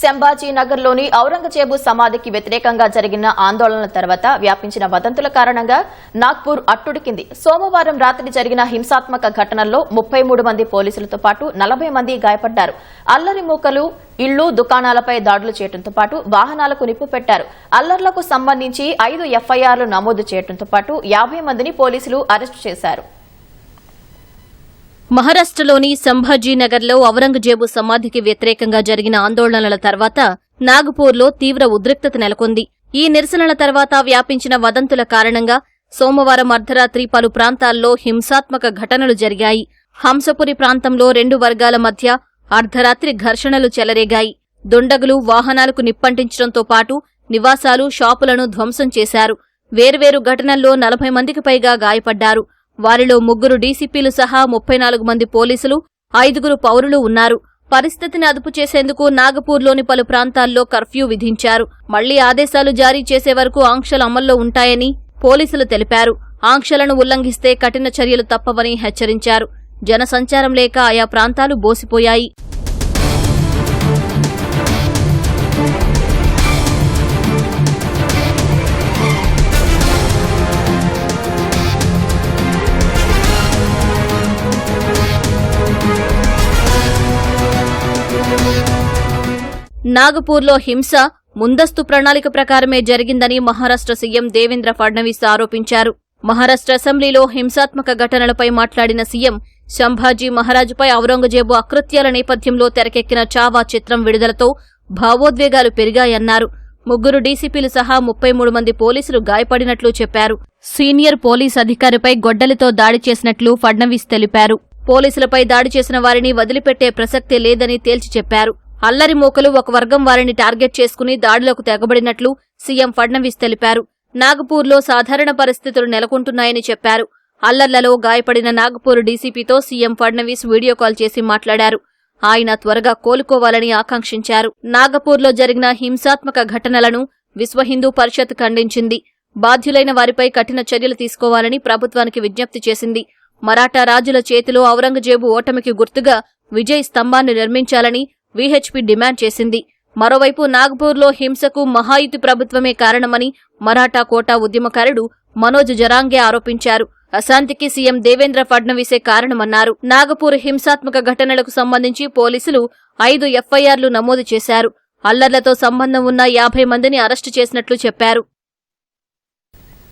శంభాజీనగర్లోని ఔరంగజేబు సమాధికి వ్యతిరేకంగా జరిగిన ఆందోళనల తర్వాత వ్యాపించిన వదంతుల కారణంగా నాగ్పూర్ అట్టుడికింది. సోమవారం రాత్రి జరిగిన హింసాత్మక ఘటనల్లో ముప్పై మూడు మంది పోలీసులతో పాటు నలభై మంది గాయపడ్డారు. అల్లరి మూకలు ఇళ్ళు దుకాణాలపై దాడులు చేయడంతో పాటు వాహనాలకు నిప్పు పెట్టారు. అల్లర్లకు సంబంధించి ఐదు ఎఫ్ఐఆర్లు నమోదు చేయడంతో పాటు యాభై మందిని పోలీసులు అరెస్టు చేశారు. మహారాష్ట్రలోని సంభాజీనగర్లో ఔరంగజేబు సమాధికి వ్యతిరేకంగా జరిగిన ఆందోళనల తర్వాత నాగపూర్లో తీవ్ర ఉద్రిక్తత నెలకొంది. ఈ నిరసనల తర్వాత వ్యాపించిన వదంతుల కారణంగా సోమవారం అర్ధరాత్రి పలు ప్రాంతాల్లో హింసాత్మక ఘటనలు జరిగాయి. హంసపురి ప్రాంతంలో రెండు వర్గాల మధ్య అర్ధరాత్రి ఘర్షణలు చెలరేగాయి. దుండగులు వాహనాలకు నిప్పంటించడంతో పాటు నివాసాలు షాపులను ధ్వంసం చేశారు. వేర్వేరు ఘటనల్లో నలభై మందికి పైగా గాయపడ్డారు. వారిలో ముగ్గురు డీసీపీలు సహా ముప్పై నాలుగు మంది పోలీసులు ఐదుగురు పౌరులు ఉన్నారు. పరిస్థితిని అదుపు చేసేందుకు నాగపూర్లోని పలు ప్రాంతాల్లో కర్ఫ్యూ విధించారు. మళ్ళీ ఆదేశాలు జారీ చేసే వరకు ఆంక్షలు అమల్లో ఉంటాయని పోలీసులు తెలిపారు. ఆంక్షలను ఉల్లంఘిస్తే కఠిన చర్యలు తప్పవని హెచ్చరించారు. జనసంచారం లేక ఆయా ప్రాంతాలు బోసిపోయాయి. నాగపూర్లో హింస ముందస్తు ప్రణాళిక ప్రకారమే జరిగిందని మహారాష్ట్ర సీఎం దేవేంద్ర ఫడ్నవీస్ ఆరోపించారు. మహారాష్ట్ర అసెంబ్లీలో హింసాత్మక ఘటనలపై మాట్లాడిన సీఎం సంభాజీ మహారాజుపై ఔరంగజేబు అకృత్యాల నేపథ్యంలో తెరకెక్కిన చావా చిత్రం విడుదలతో భావోద్వేగాలు పెరిగాయన్నారు. ముగ్గురు డీసీపీలు సహా ముప్పై మూడు మంది పోలీసులు గాయపడినట్లు చెప్పారు. సీనియర్ పోలీస్ అధికారిపై గొడ్డలితో దాడి చేసినట్లు ఫడ్నవీస్ తెలిపారు. పోలీసులపై దాడి చేసిన వారిని వదిలిపెట్టే ప్రసక్తే లేదని తేల్చి చెప్పారు. అల్లరి మూకలు ఒక వర్గం వారిని టార్గెట్ చేసుకుని దాడిలోకి తెగబడినట్లు సీఎం ఫడ్నవీస్ తెలిపారు. నాగపూర్లో సాధారణ పరిస్థితులు నెలకొంటున్నాయని చెప్పారు. అల్లర్లలో గాయపడిన నాగపూర్ డీసీపీతో సీఎం ఫడ్నవీస్ వీడియో కాల్ చేసి మాట్లాడారు. ఆయన త్వరగా కోలుకోవాలని ఆకాంక్షించారు. నాగపూర్లో జరిగిన హింసాత్మక ఘటనలను విశ్వ హిందూ పరిషత్ ఖండించింది. బాధ్యులైన వారిపై కఠిన చర్యలు తీసుకోవాలని ప్రభుత్వానికి విజ్ఞప్తి చేసింది. మరాఠా రాజుల చేతిలో ఔరంగజేబు ఓటమికి గుర్తుగా విజయ్ స్తంభాన్ని నిర్మించాలని వీహెచ్పీ డిమాండ్ చేసింది. మరోవైపు నాగ్పూర్లో హింసకు మహాయుతి ప్రభుత్వమే కారణమని మరాఠా కోటా ఉద్యమకారుడు మనోజ్ జరాంగే ఆరోపించారు. అశాంతికి సీఎం దేవేంద్ర ఫడ్నవీసే కారణమన్నారు. నాగపూర్ హింసాత్మక ఘటనలకు సంబంధించి పోలీసులు ఐదు ఎఫ్ఐఆర్లు నమోదు చేశారు. అల్లర్లతో సంబంధం ఉన్న యాభై మందిని అరెస్టు చేసినట్లు చెప్పారు.